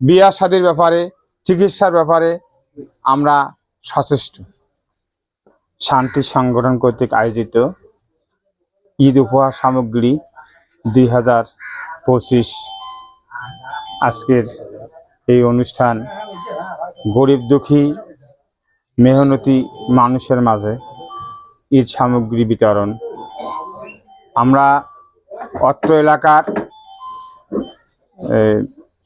বিয়া শাদির ব্যাপারে, চিকিৎসার ব্যাপারে আমরা সচেষ্ট। শান্তি সংগঠন কর্তৃক আয়োজিত ঈদ উপহার সামগ্রী দুই হাজার পঁচিশ আজকের এই অনুষ্ঠান গরিব দুঃখী মেহনতি মানুষের মাঝে ঈদ সামগ্রী বিতরণ। আমরা অত্র এলাকার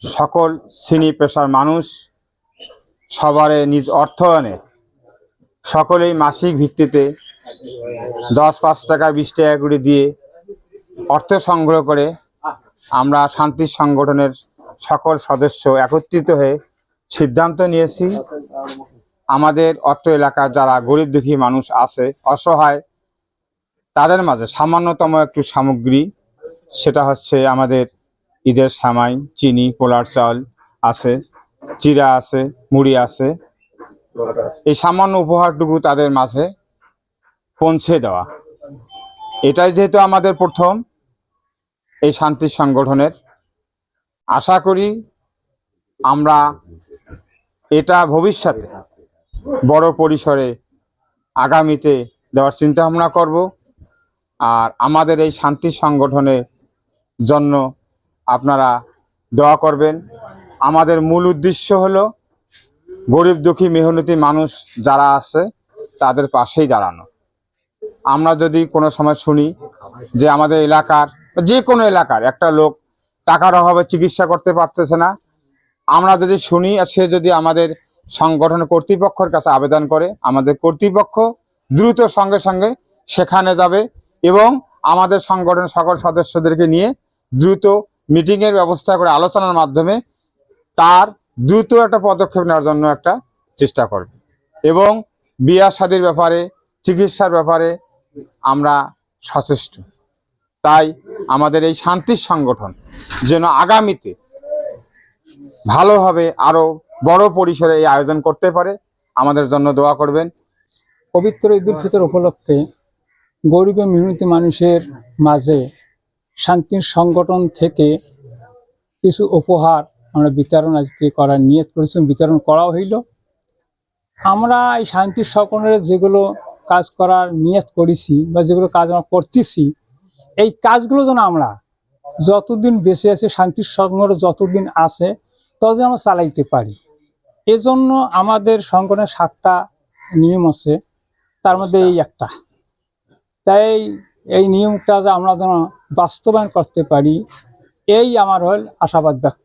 সকল শ্রেণি পেশার মানুষ সবারে নিজ অর্থায়নে সকলেই মাসিক ভিত্তিতে দশ পাঁচ টাকা বিশ টাকা করে দিয়ে অর্থ সংগ্রহ করে আমরা শান্তি সংগঠনের সকল সদস্য একত্রিত হয়ে সিদ্ধান্ত নিয়েছি, আমাদের অর্থ এলাকার যারা গরিব দুঃখী মানুষ আছে, অসহায়, তাদের মাঝে সামান্যতম একটু সামগ্রী, সেটা হচ্ছে আমাদের ঈদের সামাই, চিনি, পোলার চাল আছে চিরা আছে, মুড়ি আছে। এই সামান্য উপহারটুকু তাদের মাঝে পৌঁছে দেওয়া। এটাই যেহেতু আমাদের প্রথম এই শান্তি সংগঠনের। আশা করি আমরা এটা ভবিষ্যতে বড় পরিসরে আগামীতে দেওয়ার চিন্তা ভাবনা করব। আর আমাদের এই শান্তি সংগঠনের জন্য আপনারা দোয়া করবেন। আমাদের মূল উদ্দেশ্য হলো গরিব দুঃখী মেহনতি মানুষ যারা আছে, তাদের পাশেই দাঁড়ানো। আমরা যদি কোনো সময় শুনি যে আমাদের এলাকার, যে কোনো এলাকার একটা লোক টাকার অভাবে চিকিৎসা করতে পারতেছে না, আমরা যদি শুনি আর সে যদি আমাদের সংগঠন কর্তৃপক্ষের কাছে আবেদন করে, আমাদের কর্তৃপক্ষ দ্রুত সঙ্গে সঙ্গে সেখানে যাবে এবং আমাদের সংগঠন সকল সদস্যদেরকে নিয়ে দ্রুত মিটিংয়ের ব্যবস্থা করে আলোচনার মাধ্যমে তার দ্রুত একটা পদক্ষেপ নেওয়ার জন্য একটা চেষ্টা করবে। এবং বিয়া শাদির ব্যাপারে, চিকিৎসার ব্যাপারে আমরা সচেষ্ট। তাই আমাদের এই শান্তির সংগঠন যেন আগামীতে ভালোভাবে আরও বড় পরিসরে এই আয়োজন করতে পারে, আমাদের জন্য দোয়া করবেন। পবিত্র ঈদুল ফিতর উপলক্ষে গরিব মেহনতি মানুষের মাঝে শান্তির সংগঠন থেকে কিছু উপহার আমরা বিতরণ আজকে করার নিয়ত করেছি, বিতরণ করাও হইল। আমরা এই শান্তির সংগঠনের যেগুলো কাজ করার নিয়ত করেছি বা যেগুলো কাজ আমরা করতেছি, এই কাজগুলো যেন আমরা যতদিন বেঁচে আছে শান্তির সংগঠন যতদিন আছে, ততদিন আমরা চালাইতে পারি। এজন্য আমাদের সংগঠনের সাতটা নিয়ম আছে, তার মধ্যে এই একটা। তাই এই নিয়মটা যে আমরা যেন বাস্তবায়ন করতে পারি, এই আমার হল আশাবাদ ব্যক্ত।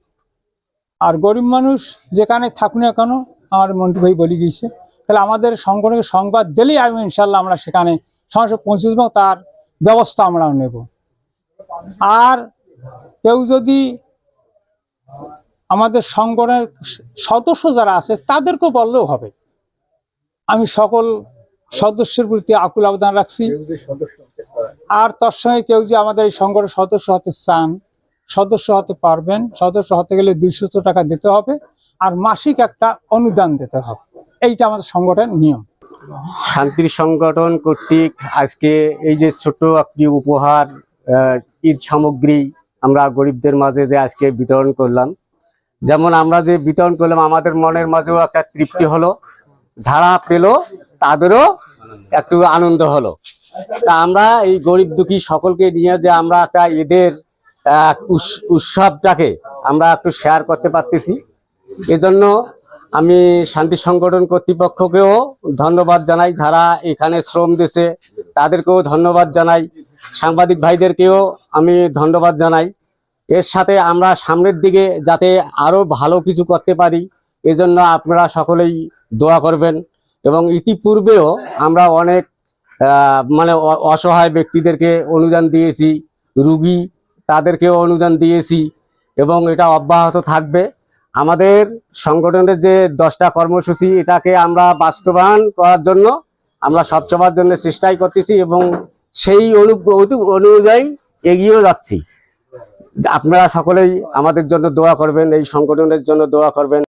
আর গরিব মানুষ যেখানে থাকুক না কেন, আমার মন্টু ভাই বলে গিয়েছে, তাহলে আমাদের সংগঠনের সংবাদ দিলেই আমি ইনশাল্লাহ আমরা সেখানে সঙ্গে সঙ্গে পৌঁছে যাব তার ব্যবস্থা আমরাও নেব। আর কেউ যদি আমাদের সংগঠনের সদস্য যারা আছে, তাদেরকেও বললেও হবে। আমি সকল সদস্যের প্রতি আকুল আবেদন রাখছি। আর তার সঙ্গে কেউ যে আমাদের এই সংগঠনের সদস্য হতে চান, সদস্য হতে পারবেন, সদস্য হতে গেলে দুইশত টাকা দিতে হবে আর মাসিক একটা অনুদান দিতে হবে। এইটা আমাদের সংগঠনের নিয়ম। শান্তির সংগঠন কর্তৃক আজকে এই যে ছোট একটি উপহার ঈদ সামগ্রী আমরা গরিবদের মাঝে যে আজকে বিতরণ করলাম, যেমন আমরা যে বিতরণ করলাম, আমাদের মনের মাঝেও একটা তৃপ্তি হলো যারা পেল, তাদেরও একটু আনন্দ হলো। তা আমরা এই গরিব দুঃখী সকলকে নিয়ে যে আমরা একটা ঈদের উৎসবটাকে আমরা একটু শেয়ার করতে পারতেছি। এজন্য আমি শান্তি সংগঠন কর্তৃপক্ষকেও ধন্যবাদ জানাই। যারা এখানে শ্রম দিয়েছে, তাদেরকেও ধন্যবাদ জানাই। সাংবাদিক ভাইদেরকেও আমি ধন্যবাদ জানাই। এর সাথে আমরা সামনের দিকে যাতে আরও ভালো কিছু করতে পারি, এজন্য আপনারা সকলেই দোয়া করবেন। এবং ইতিপূর্বেও আমরা অনেক মানে অসহায় ব্যক্তিদেরকে অনুদান দিয়েছি, রুগী তাদেরকেও অনুদান দিয়েছি এবং এটা অব্যাহত থাকবে। আমাদের সংগঠনের যে দশটা কর্মসূচি, এটাকে আমরা বাস্তবায়ন করার জন্য আমরা সবসময়ের জন্য চেষ্টাই করতেছি এবং সেই অনু অনু- অনুযায়ী এগিয়েও যাচ্ছি। আপনারা সকলেই আমাদের জন্য দোয়া করবেন, এই সংগঠনের জন্য দোয়া করবেন।